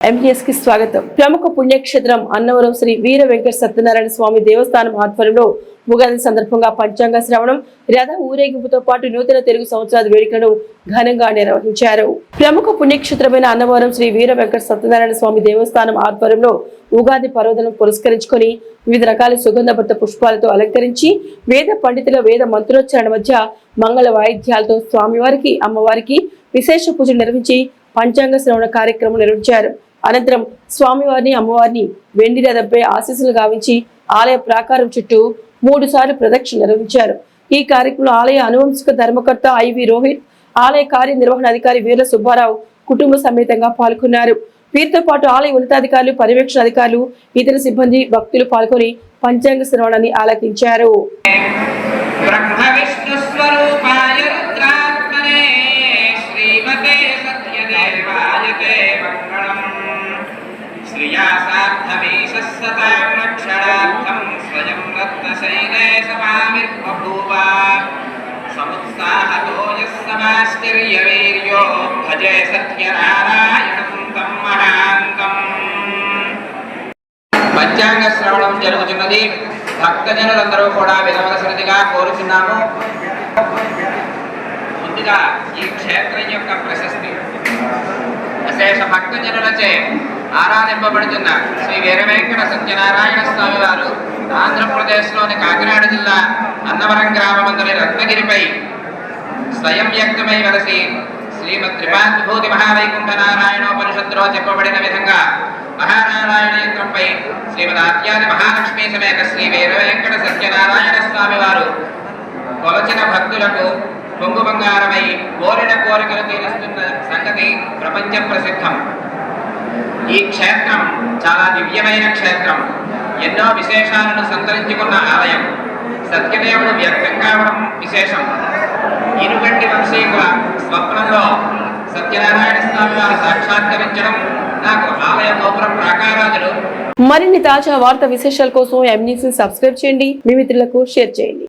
ఎంపీఎస్కి స్వాగతం. ప్రముఖ పుణ్యక్షేత్రం అన్నవరం శ్రీ వీర వెంకట సత్యనారాయణ స్వామి దేవస్థానం ఆధ్వర్యంలో ఉగాది సందర్భంగా పంచాంగ శ్రవణం రథ ఊరేగింపుతో పాటు నూతన తెలుగు సంవత్సరాది వేడుకలను ఘనంగా నిర్వహించారు. ప్రముఖ పుణ్యక్షేత్రమైన అన్నవరం శ్రీ వీర వెంకట సత్యనారాయణ స్వామి దేవస్థానం ఆధ్వర్యంలో ఉగాది పర్వదనం పురస్కరించుకొని వివిధ రకాల సుగంధభరిత పుష్పాలతో అలంకరించి వేద పండితుల వేద మంత్రోచ్చారణ మధ్య మంగళ వాయిద్యాలతో స్వామివారికి అమ్మవారికి విశేష పూజలు నిర్వహించి పంచాంగ శ్రవణ కార్యక్రమం నిర్వహించారు. అనంతరం స్వామివారిని అమ్మవారిని వెండి రథంపై ఆశీస్సులు గావించి ఆలయ ప్రాకారం చుట్టూ మూడు సార్లు ప్రదక్షిణ నిర్వహించారు. ఈ కార్యక్రమంలో ఆలయ అనువంశిక ధర్మకర్త ఐవి రోహిత్ ఆలయ కార్యనిర్వహణ అధికారి వీర సుబ్బారావు కుటుంబ సమేతంగా పాల్గొన్నారు. వీరితో పాటు ఆలయ ఉన్నతాధికారులు పర్యవేక్షణ అధికారులు ఇతర సిబ్బంది భక్తులు పాల్గొని పంచాంగ శ్రవణాన్ని ఆలకించారు. శ్రీమతే సత్యదేవాయ మంగళం శ్రియా సార్థమీశ సతాం రక్షణార్థం స్వయం రత్నశైలే సమావిర్బభూవ సముత్సాహతో యస్సమాశ్చర్యవీర్యో భజే సత్యనారాయణం తం మహాంతం. పంచాంగ శ్రవణం జరుగుతున్నది. భక్తజనులందరూ కూడా వినవలసినదిగా కోరుచున్నాము. ముందుగా ఈ క్షేత్రం యొక్క ప్రశస్తి. అశేష భక్తజనులచే ఆరాధింపబడుతున్న శ్రీ వీరవేంకట సత్యనారాయణ స్వామి వారు ఆంధ్రప్రదేశ్లోని కాకినాడ జిల్లా అన్నవరం గ్రామమందరి రత్నగిరిపై స్వయం వ్యక్తమై వెలసి శ్రీమద్ త్రిపాద్భూతి మహావైకుంఠ నారాయణోపనిషత్తులో చెప్పబడిన విధంగా మహానారాయణ యంత్రంపై శ్రీమద్ ఆద్యాది మహాలక్ష్మీ సమేత శ్రీ వీరవేంకట సత్యనారాయణ స్వామి వారు కొలచిన భక్తులకు పొంగు బంగారమై కోరిన కోరికలు తీరుస్తున్న సంగతి ప్రపంచ ప్రసిద్ధం. ఈ క్షేత్రం చాలా దివ్యమైన క్షేత్రం. ఎన్నో విశేషాలను సంతరించుకున్న ఆలయం. సత్యదేవుడు వ్యక్తం కావడం విశేషం. ఇనుగంటి వంశీకుల స్వప్నంలో సత్యనారాయణ స్వామి వారు సాక్షాత్కరించడం నాకు ఆలయ గోపుర ప్రాకారాదులు మరిన్ని తాజా వార్త విశేషాల కోసం ఎంన్యూస్ సబ్స్క్రైబ్ చేయండి. మీ మిత్రులకు షేర్ చేయండి.